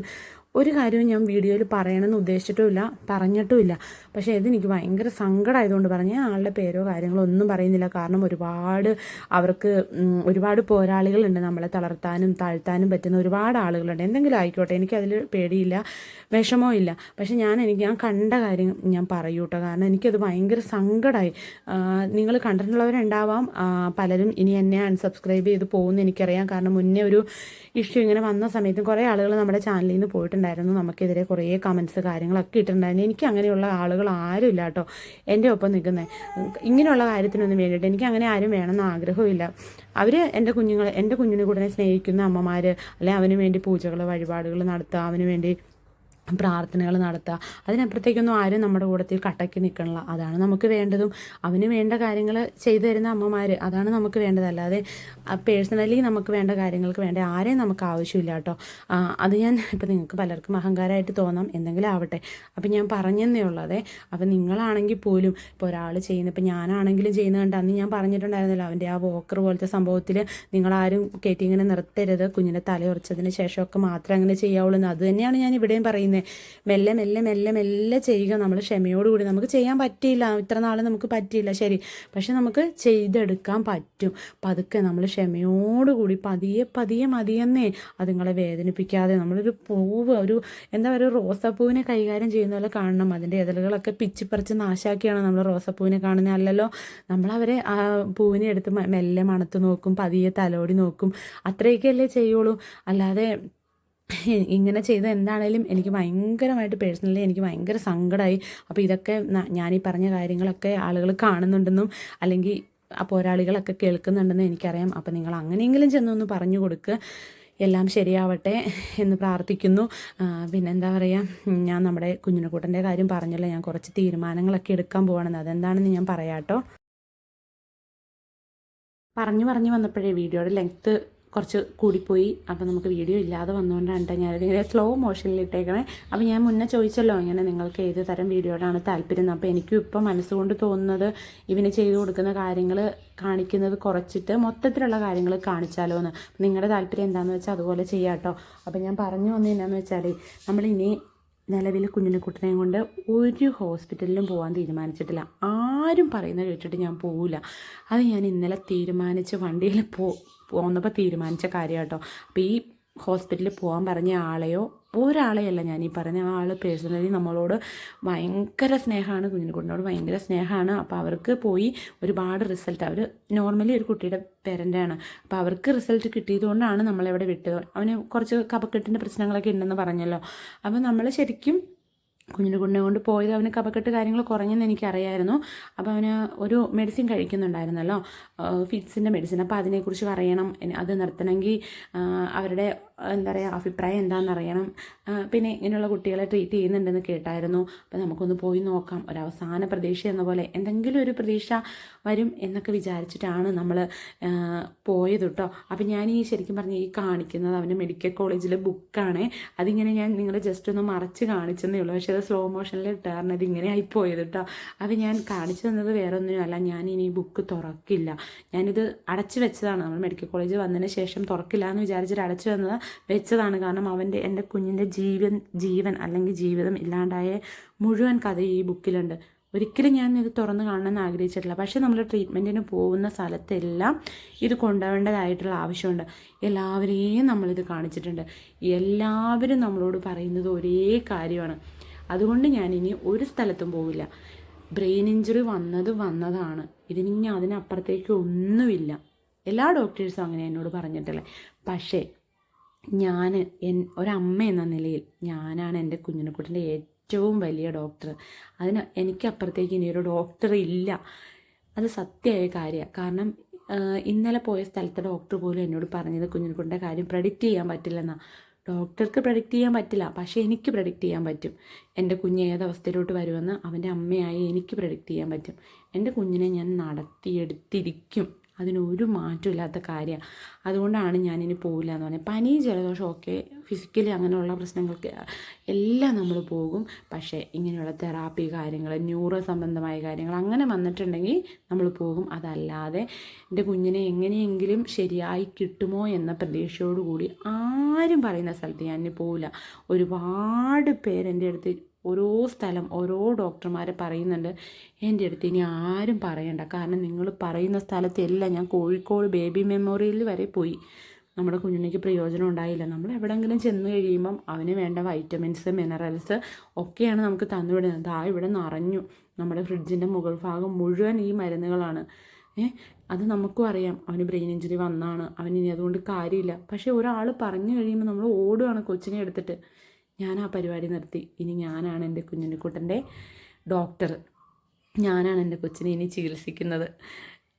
ഒരു കാര്യവും ഞാൻ വീഡിയോയിൽ പറയണമെന്ന് ഉദ്ദേശിച്ചിട്ടുമില്ല പറഞ്ഞിട്ടുമില്ല. പക്ഷേ ഇതെനിക്ക് ഭയങ്കര സങ്കടമായതുകൊണ്ട് പറഞ്ഞ ആളുടെ പേരോ കാര്യങ്ങളോ ഒന്നും പറയുന്നില്ല. കാരണം ഒരുപാട് അവർക്ക് ഒരുപാട് പോരാളികളുണ്ട് നമ്മളെ തളർത്താനും താഴ്ത്താനും പറ്റുന്ന ഒരുപാട് ആളുകളുണ്ട്. എന്തെങ്കിലും ആയിക്കോട്ടെ എനിക്കതിൽ പേടിയില്ല വിഷമോ ഇല്ല. പക്ഷേ ഞാൻ എനിക്ക് ഞാൻ കണ്ട കാര്യം ഞാൻ പറയൂ കേട്ടോ. കാരണം എനിക്കത് ഭയങ്കര സങ്കടമായി നിങ്ങൾ കണ്ടിട്ടുള്ളവരുണ്ടാവാം. പലരും ഇനി എന്നെ അൺസബ്സ്ക്രൈബ് ചെയ്ത് പോകുമെന്ന് എനിക്കറിയാം. കാരണം മുന്നേ ഒരു ഇഷ്യൂ ഇങ്ങനെ വന്ന സമയത്തും കുറേ ആളുകൾ നമ്മുടെ ചാനലിൽ നിന്ന് പോയിട്ടുണ്ടായിരുന്നു ഇട്ടിട്ടുണ്ടായിരുന്നു നമുക്കെതിരെ കുറേ കമൻസ് കാര്യങ്ങളൊക്കെ ഇട്ടിട്ടുണ്ടായിരുന്നു. എനിക്ക് അങ്ങനെയുള്ള ആളുകൾ ആരും ഇല്ല കേട്ടോ. എന്റെ ഒപ്പം നിൽക്കുന്നത് ഇങ്ങനെയുള്ള കാര്യത്തിനൊന്നും വേണ്ടിയിട്ട് എനിക്ക് അങ്ങനെ ആരും വേണമെന്ന് ആഗ്രഹമില്ല അവർ എന്റെ കുഞ്ഞുങ്ങൾ എന്റെ കുഞ്ഞിനെ കൂടെ സ്നേഹിക്കുന്ന അമ്മമാർ അല്ലെങ്കിൽ അവന് വേണ്ടി പൂജകൾ വഴിപാടുകൾ നടത്തുക അവന് വേണ്ടി പ്രാർത്ഥനകൾ നടത്തുക. അതിനപ്പുറത്തേക്കൊന്നും ആരും നമ്മുടെ കൂടത്തിൽ കട്ടയ്ക്ക് നിൽക്കണില്ല. അതാണ് നമുക്ക് വേണ്ടതും. അവന് വേണ്ട കാര്യങ്ങൾ ചെയ്തു തരുന്ന അമ്മമാർ അതാണ് നമുക്ക് വേണ്ടത്. അല്ലാതെ പേഴ്സണലി നമുക്ക് വേണ്ട കാര്യങ്ങൾക്ക് വേണ്ട. ആരെയും നമുക്ക് ആവശ്യമില്ല കേട്ടോ. അത് ഞാൻ ഇപ്പം നിങ്ങൾക്ക് പലർക്കും അഹങ്കാരമായിട്ട് തോന്നാം. എന്തെങ്കിലും ആവട്ടെ. അപ്പം ഞാൻ പറഞ്ഞെന്നേ ഉള്ളതേ അപ്പം നിങ്ങളാണെങ്കിൽ പോലും ഇപ്പോൾ ഒരാൾ ചെയ്യുന്ന ഇപ്പം ഞാനാണെങ്കിലും ചെയ്യുന്നത് കണ്ട് അന്ന് ഞാൻ പറഞ്ഞിട്ടുണ്ടായിരുന്നല്ലോ അവന്റെ ആ വോക്കർ പോലത്തെ സംഭവത്തിൽ നിങ്ങളാരും കയറ്റി ഇങ്ങനെ നിർത്തരുത്. കുഞ്ഞിനെ തലയുറച്ചതിന് ശേഷമൊക്കെ മാത്രമേ അങ്ങനെ ചെയ്യാവുള്ളൂ എന്ന്. അത് തന്നെയാണ് ഞാൻ ഇവിടെയും പറയുന്നത്. മെല്ലെ മെല്ലെ മെല്ലെ മെല്ലെ ചെയ്യുക നമ്മൾ ക്ഷമയോടുകൂടി. നമുക്ക് ചെയ്യാൻ പറ്റിയില്ല. ഇത്ര നാൾ നമുക്ക് പറ്റിയില്ല. ശരി. പക്ഷെ നമുക്ക് ചെയ്തെടുക്കാൻ പറ്റും. പതുക്കെ നമ്മൾ ക്ഷമയോടുകൂടി പതിയെ പതിയെ മതിയെന്നേ അതുങ്ങളെ വേദനിപ്പിക്കാതെ നമ്മളൊരു പൂവ് ഒരു എന്താ പറയുക റോസാപ്പൂവിനെ കൈകാര്യം ചെയ്യുന്ന പോലെ കാണണം. അതിന്റെ ഇതളുകളൊക്കെ പിച്ചിപ്പറിച്ച് നാശാക്കിയാണ് നമ്മൾ റോസാപ്പൂവിനെ കാണുന്നത് അല്ലല്ലോ നമ്മളവരെ ആ പൂവിനെ എടുത്ത് മെല്ലെ മണത്ത് നോക്കും പതിയെ തലോടി നോക്കും. അത്രയൊക്കെയല്ലേ ചെയ്യുള്ളൂ. അല്ലാതെ ഇങ്ങനെ ചെയ്ത് എന്താണേലും എനിക്ക് ഭയങ്കരമായിട്ട് പേഴ്സണലി എനിക്ക് ഭയങ്കര സങ്കടമായി അപ്പോൾ ഇതൊക്കെ ഞാനീ പറഞ്ഞ കാര്യങ്ങളൊക്കെ ആളുകൾ കാണുന്നുണ്ടെന്നും അല്ലെങ്കിൽ ആ പോരാളികളൊക്കെ കേൾക്കുന്നുണ്ടെന്നും എനിക്കറിയാം. അപ്പോൾ നിങ്ങൾ അങ്ങനെയെങ്കിലും ചെന്നൊന്ന് പറഞ്ഞു കൊടുക്കുക എല്ലാം ശരിയാവട്ടെ എന്ന് പ്രാർത്ഥിക്കുന്നു. പിന്നെ പിന്നെന്താ പറയുക ഞാൻ നമ്മുടെ കുഞ്ഞിനക്കൂട്ടന്റെ കാര്യം പറഞ്ഞല്ലോ. ഞാൻ കുറച്ച് തീരുമാനങ്ങളൊക്കെ എടുക്കാൻ പോകണമെന്ന് അതെന്താണെന്ന് ഞാൻ പറയാട്ടോ. പറഞ്ഞു പറഞ്ഞു വന്നപ്പോഴേ വീഡിയോയുടെ ലെങ്ത്ത് കുറച്ച് കൂടിപ്പോയി. അപ്പോൾ നമുക്ക് വീഡിയോ ഇല്ലാതെ വന്നുകൊണ്ടാണ് കേട്ടോ ഞാനിതിങ്ങനെ സ്ലോ മോഷനിൽ ഇട്ടേക്കണേ. അപ്പോൾ ഞാൻ മുന്നേ ചോദിച്ചല്ലോ ഇങ്ങനെ നിങ്ങൾക്ക് ഏത് തരം വീഡിയോയോടാണ് താല്പര്യം? അപ്പോൾ എനിക്കും ഇപ്പം മനസ്സുകൊണ്ട് തോന്നുന്നത് ഇവന് ചെയ്തു കൊടുക്കുന്ന കാര്യങ്ങൾ കാണിക്കുന്നത് കുറച്ചിട്ട് മൊത്തത്തിലുള്ള കാര്യങ്ങൾ കാണിച്ചാലോ എന്ന് നിങ്ങളുടെ താല്പര്യം എന്താണെന്ന് വെച്ചാൽ അതുപോലെ ചെയ്യാം കേട്ടോ അപ്പോൾ ഞാൻ പറഞ്ഞു വന്നത് എന്താണെന്ന് വെച്ചാൽ നമ്മളിനി നിലവിൽ കുഞ്ഞിനെക്കുട്ടനെയും കൊണ്ട് ഒരു ഹോസ്പിറ്റലിലും പോകാൻ തീരുമാനിച്ചിട്ടില്ല. ആരും പറയുന്നത് കേട്ടിട്ട് ഞാൻ പോവില്ല അത് ഞാൻ ഇന്നലെ തീരുമാനിച്ച് വണ്ടിയിൽ പോ പോന്നപ്പോൾ തീരുമാനിച്ച കാര്യം കേട്ടോ അപ്പോൾ ഈ ഹോസ്പിറ്റലിൽ പോകാൻ പറഞ്ഞ ആളെയോ ഒരാളെയല്ല ഞാൻ ഈ പറഞ്ഞ ആൾ പേഴ്സണലി നമ്മളോട് ഭയങ്കര സ്നേഹമാണ് കുഞ്ഞിനെക്കുട്ടിനോട് ഭയങ്കര സ്നേഹമാണ് അപ്പോൾ അവർക്ക് പോയി ഒരുപാട് റിസൾട്ട് അവർ നോർമലി ഒരു കുട്ടിയുടെ പേരന്റാണ് അപ്പോൾ അവർക്ക് റിസൾട്ട് കിട്ടിയതുകൊണ്ടാണ് നമ്മളെവിടെ വിട്ടത്. അവന് കുറച്ച് കപക്കെട്ടിന്റെ പ്രശ്നങ്ങളൊക്കെ ഉണ്ടെന്ന് പറഞ്ഞല്ലോ. അപ്പോൾ നമ്മൾ ശരിക്കും കുഞ്ഞിനെ കുഞ്ഞിനെ കൊണ്ട് പോയത് അവന് കപക്കെട്ട് കാര്യങ്ങൾ കുറഞ്ഞെന്ന് എനിക്കറിയായിരുന്നു. അപ്പോൾ അവന് ഒരു മെഡിസിൻ കഴിക്കുന്നുണ്ടായിരുന്നല്ലോ. ഫിറ്റ്സിന്റെ മെഡിസിൻ അപ്പോൾ അതിനെക്കുറിച്ച് പറയണം. അത് നിർത്തണമെങ്കിൽ അവരുടെ എന്താ പറയുക അഭിപ്രായം എന്താണെന്ന് അറിയണം പിന്നെ ഇങ്ങനെയുള്ള കുട്ടികളെ ട്രീറ്റ് ചെയ്യുന്നുണ്ടെന്ന് കേട്ടായിരുന്നു. അപ്പോൾ നമുക്കൊന്ന് പോയി നോക്കാം. ഒരവസാന പ്രതീക്ഷ എന്ന പോലെ എന്തെങ്കിലും ഒരു പ്രതീക്ഷ വരും എന്നൊക്കെ വിചാരിച്ചിട്ടാണ് നമ്മൾ പോയത് കേട്ടോ അപ്പം ഞാൻ ഈ ശരിക്കും പറഞ്ഞ ഈ കാണിക്കുന്നത് അവന്റെ മെഡിക്കൽ കോളേജിലെ ബുക്കാണ് അതിങ്ങനെ ഞാൻ നിങ്ങൾ ജസ്റ്റ് ഒന്ന് മറച്ച് കാണിച്ചെന്നേ ഉള്ളൂ. പക്ഷേ അത് സ്ലോ മോഷനിൽ ഇട്ടായിരുന്നു അത് ഇങ്ങനെ ആയിപ്പോയത് കേട്ടോ അപ്പം ഞാൻ കാണിച്ചു തന്നത് വേറെ ഒന്നിനുമല്ല ഞാൻ ഇനി ബുക്ക് തുറക്കില്ല. ഞാനിത് അടച്ചു വെച്ചതാണ്. നമ്മൾ മെഡിക്കൽ കോളേജ് വന്നതിന് ശേഷം തുറക്കില്ല എന്ന് വിചാരിച്ചിട്ട് അടച്ചു വന്നത് വെച്ചതാണ്. കാരണം അവന്റെ എന്റെ കുഞ്ഞിന്റെ ജീവൻ ജീവൻ അല്ലെങ്കിൽ ജീവിതം ഇല്ലാണ്ടായ മുഴുവൻ കഥ ഈ ബുക്കിലുണ്ട്. ഒരിക്കലും ഞാൻ ഇത് തുറന്ന് കാണണമെന്ന് ആഗ്രഹിച്ചിട്ടില്ല. പക്ഷേ നമ്മൾ ട്രീറ്റ്മെന്റിന് പോകുന്ന സ്ഥലത്തെല്ലാം ഇത് കൊണ്ടുപോകേണ്ടതായിട്ടുള്ള ആവശ്യമുണ്ട്. എല്ലാവരെയും നമ്മളിത് കാണിച്ചിട്ടുണ്ട്. എല്ലാവരും നമ്മളോട് പറയുന്നത് ഒരേ കാര്യമാണ്. അതുകൊണ്ട് ഞാൻ ഇനി ഒരു സ്ഥലത്തും പോവില്ല. ബ്രെയിൻ ഇഞ്ചുറി വന്നത് വന്നതാണ്. ഇതിനി അതിനപ്പുറത്തേക്ക് ഒന്നുമില്ല. എല്ലാ ഡോക്ടേഴ്സും അങ്ങനെ എന്നോട് പറഞ്ഞിട്ടില്ലേ പക്ഷേ ഞാൻ എൻ ഒരമ്മ എന്ന നിലയിൽ ഞാനാണ് എന്റെ കുഞ്ഞിനെക്കുട്ടിന്റെ ഏറ്റവും വലിയ ഡോക്ടർ അതിന് എനിക്കപ്പുറത്തേക്ക് ഇനി ഒരു ഡോക്ടർ ഇല്ല. അത് സത്യമായ കാര്യമാണ്. കാരണം ഇന്നലെ പോയ സ്ഥലത്തെ ഡോക്ടർ പോലും എന്നോട് പറഞ്ഞത് കുഞ്ഞിനെക്കുട്ടിന്റെ കാര്യം പ്രഡിക്റ്റ് ചെയ്യാൻ പറ്റില്ലെന്നാണ് ഡോക്ടർക്ക് പ്രഡിക്റ്റ് ചെയ്യാൻ പറ്റില്ല. പക്ഷേ എനിക്ക് പ്രഡിക്റ്റ് ചെയ്യാൻ പറ്റും. എന്റെ കുഞ്ഞ് ഏതവസ്ഥയിലോട്ട് വരുമെന്ന് അവന്റെ അമ്മയായി എനിക്ക് പ്രഡിക്റ്റ് ചെയ്യാൻ പറ്റും. എന്റെ കുഞ്ഞിനെ ഞാൻ നടത്തിയെടുത്തിരിക്കും. അതിനൊരു മാറ്റമില്ലാത്ത കാര്യമാണ് അതുകൊണ്ടാണ് ഞാനിനി പോവില്ല എന്ന് പറഞ്ഞത്. പനി ജലദോഷം ഒക്കെ ഫിസിക്കലി അങ്ങനെയുള്ള പ്രശ്നങ്ങൾക്ക് എല്ലാം നമ്മൾ പോകും. പക്ഷേ ഇങ്ങനെയുള്ള തെറാപ്പി കാര്യങ്ങൾ ന്യൂറോ സംബന്ധമായ കാര്യങ്ങൾ അങ്ങനെ വന്നിട്ടുണ്ടെങ്കിൽ നമ്മൾ പോകും. അതല്ലാതെ എന്റെ കുഞ്ഞിനെ എങ്ങനെയെങ്കിലും ശരിയായി കിട്ടുമോ എന്ന പ്രതീക്ഷയോടുകൂടി ആരും പറയുന്ന സ്ഥലത്ത് ഞാൻ പോവില്ല. ഒരുപാട് പേരെന്റെ അടുത്ത് ഓരോ സ്ഥലം ഓരോ ഡോക്ടർമാർ പറയുന്നുണ്ട്. എന്റെ അടുത്ത് ഇനി ആരും പറയണ്ട. കാരണം നിങ്ങൾ പറയുന്ന സ്ഥലത്തെല്ലാം ഞാൻ കോഴിക്കോട് ബേബി മെമ്മോറിയലിൽ വരെ പോയി. നമ്മുടെ കുഞ്ഞിനേക്ക് പ്രയോജനം ഉണ്ടായില്ല. നമ്മൾ എവിടെയെങ്കിലും ചെന്ന് കഴിയുമ്പം അവന് വേണ്ട വൈറ്റമിൻസ് മിനറൽസ് ഒക്കെയാണ് നമുക്ക് തന്നുവിടുന്നത്. ദാ ഇവിടെ നിറഞ്ഞു. നമ്മുടെ ഫ്രിഡ്ജിന്റെ മുകൾ ഭാഗം മുഴുവൻ ഈ മരുന്നുകളാണ്. ഏ അത് നമുക്കും അറിയാം. അവന് ബ്രെയിൻ ഇഞ്ചുറി വന്നാണ്. അവന് ഇനി അതുകൊണ്ട് കാര്യമില്ല. പക്ഷേ ഒരാൾ പറഞ്ഞു കഴിയുമ്പോൾ നമ്മൾ ഓടുകയാണ് കൊച്ചിനെ എടുത്തിട്ട്. ഞാൻ ആ പരിപാടി നിർത്തി. ഇനി ഞാനാണ് എന്റെ കുഞ്ഞുണ്ണിക്കുട്ടന്റെ ഡോക്ടർ ഞാനാണ് എന്റെ കൊച്ചിനെ ഇനി ചികിത്സിക്കുന്നത്.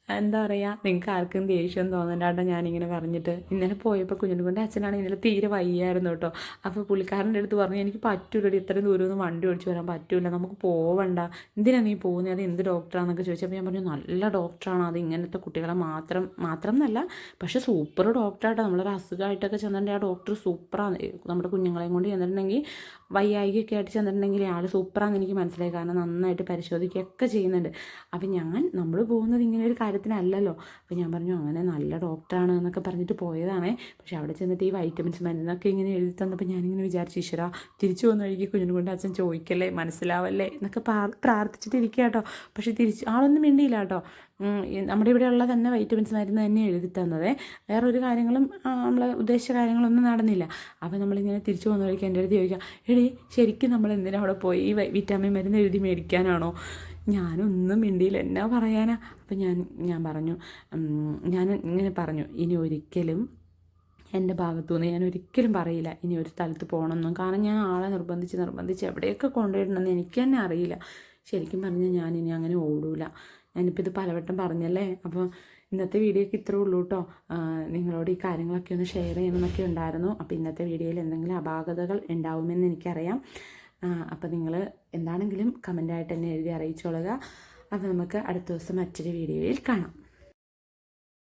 എന്താ പറയുക നിങ്ങൾക്ക് ആർക്കും ദേഷ്യം തോന്നണ്ടാട്ടോ ഞാനിങ്ങനെ പറഞ്ഞിട്ട്. ഇന്നലെ പോയപ്പോൾ കുഞ്ഞുണ്ണിക്കുന്റെ അച്ഛനാണ് ഇന്നലെ തീരെ വയ്യായിരുന്നു കേട്ടോ അപ്പോൾ പുള്ളിക്കാരന്റെ അടുത്ത് പറഞ്ഞു എനിക്ക് പറ്റൂലടി ഇത്രയും ദൂരം ഒന്നും വണ്ടി ഓടിച്ചു വരാൻ പറ്റൂല നമുക്ക് പോവണ്ട. എന്തിനാ നീ പോകുന്നത് അത് എന്ത് ഡോക്ടറാണെന്നൊക്കെ ചോദിച്ചപ്പോൾ ഞാൻ പറഞ്ഞു നല്ല ഡോക്ടറാണ് അത് ഇങ്ങനത്തെ കുട്ടികളെ മാത്രം മാത്രം എന്നല്ല പക്ഷേ സൂപ്പർ ഡോക്ടറായിട്ടോ നമ്മളൊരു അസുഖമായിട്ടൊക്കെ ചെന്നിട്ടുണ്ടെങ്കിൽ ആ ഡോക്ടർ സൂപ്പറാണ് നമ്മുടെ കുഞ്ഞുങ്ങളെയും കൊണ്ട് ചെന്നിട്ടുണ്ടെങ്കിൽ വയ്യായികയൊക്കെ ആയിട്ട് ചെന്നിട്ടുണ്ടെങ്കിൽ ആൾ സൂപ്പറാണെന്ന് എനിക്ക് മനസ്സിലായി. കാരണം നന്നായിട്ട് പരിശോധിക്കുകയൊക്കെ ചെയ്യുന്നുണ്ട്. അപ്പം ഞാൻ നമ്മൾ പോകുന്നത് ഇങ്ങനെ ഒരു കാര്യത്തിനല്ലല്ലോ അപ്പോൾ ഞാൻ പറഞ്ഞു അങ്ങനെ നല്ല ഡോക്ടറാണ് എന്നൊക്കെ പറഞ്ഞിട്ട് പോയതാണേ. പക്ഷേ അവിടെ ചെന്നിട്ട് ഈ വൈറ്റമിൻസ് മരുന്നൊക്കെ ഇങ്ങനെ എഴുതി തന്നപ്പോൾ ഞാനിങ്ങനെ വിചാരിച്ചു ഈശ്വര തിരിച്ചു വന്ന വഴിക്ക് കുഞ്ഞിനെ കൊണ്ട് അച്ഛൻ ചോദിക്കല്ലേ മനസ്സിലാവല്ലേ എന്നൊക്കെ പ്രാർ- പ്രാർത്ഥിച്ചിട്ടിരിക്കുക കേട്ടോ. പക്ഷെ തിരിച്ച് ആളൊന്നും മിണ്ടിയില്ല കേട്ടോ. നമ്മുടെ ഇവിടെയുള്ള തന്നെ വൈറ്റമിൻസ് മരുന്ന് തന്നെ എഴുതി തന്നത്. വേറെ ഒരു കാര്യങ്ങളും നമ്മൾ ഉദ്ദേശിച്ച കാര്യങ്ങളൊന്നും നടന്നില്ല. അപ്പോൾ നമ്മളിങ്ങനെ തിരിച്ചു പോകുന്ന വഴിക്ക് എന്റെ അടുത്ത് ചോദിക്കാം എടീ ശരിക്കും നമ്മൾ എന്തിനാ അവിടെ പോയി ഈ വിറ്റാമിൻ മരുന്ന് എഴുതി മേടിക്കാനാണോ? ഞാനൊന്നും മിണ്ടിയില്ല. എന്നാ പറയാനാ? അപ്പം ഞാൻ ഞാൻ പറഞ്ഞു ഞാൻ ഇങ്ങനെ പറഞ്ഞു ഇനി ഒരിക്കലും എന്റെ ഭാഗത്തുനിന്ന് ഞാൻ ഒരിക്കലും പറയില്ല. ഇനി ഒരു സ്ഥലത്ത് പോകണമെന്നും കാരണം ഞാൻ ആളെ നിർബന്ധിച്ച് നിർബന്ധിച്ച് എവിടെയൊക്കെ കൊണ്ടുപോയിട്ടുണ്ടെന്ന് എനിക്ക് തന്നെ അറിയില്ല. ശരിക്കും പറഞ്ഞാൽ ഞാൻ ഇനി അങ്ങനെ ഓടൂല. ഞാനിപ്പോൾ ഇത് പലവട്ടം പറഞ്ഞല്ലേ? അപ്പോൾ ഇന്നത്തെ വീഡിയോയ്ക്ക് ഇത്രേ ഉള്ളൂ കേട്ടോ നിങ്ങളോട് ഈ കാര്യങ്ങളൊക്കെ ഒന്ന് ഷെയർ ചെയ്യണമെന്നൊക്കെ ഉണ്ടായിരുന്നു. അപ്പോൾ ഇന്നത്തെ വീഡിയോയിൽ എന്തെങ്കിലും അപാകതകൾ ഉണ്ടാവുമെന്ന് എനിക്കറിയാം. അപ്പോൾ നിങ്ങൾ എന്താണെങ്കിലും കമന്റായിട്ട് തന്നെ എഴുതി അറിയിച്ചോളുക. അപ്പോൾ നമുക്ക് അടുത്ത ദിവസം മറ്റൊരു വീഡിയോയിൽ കാണാം.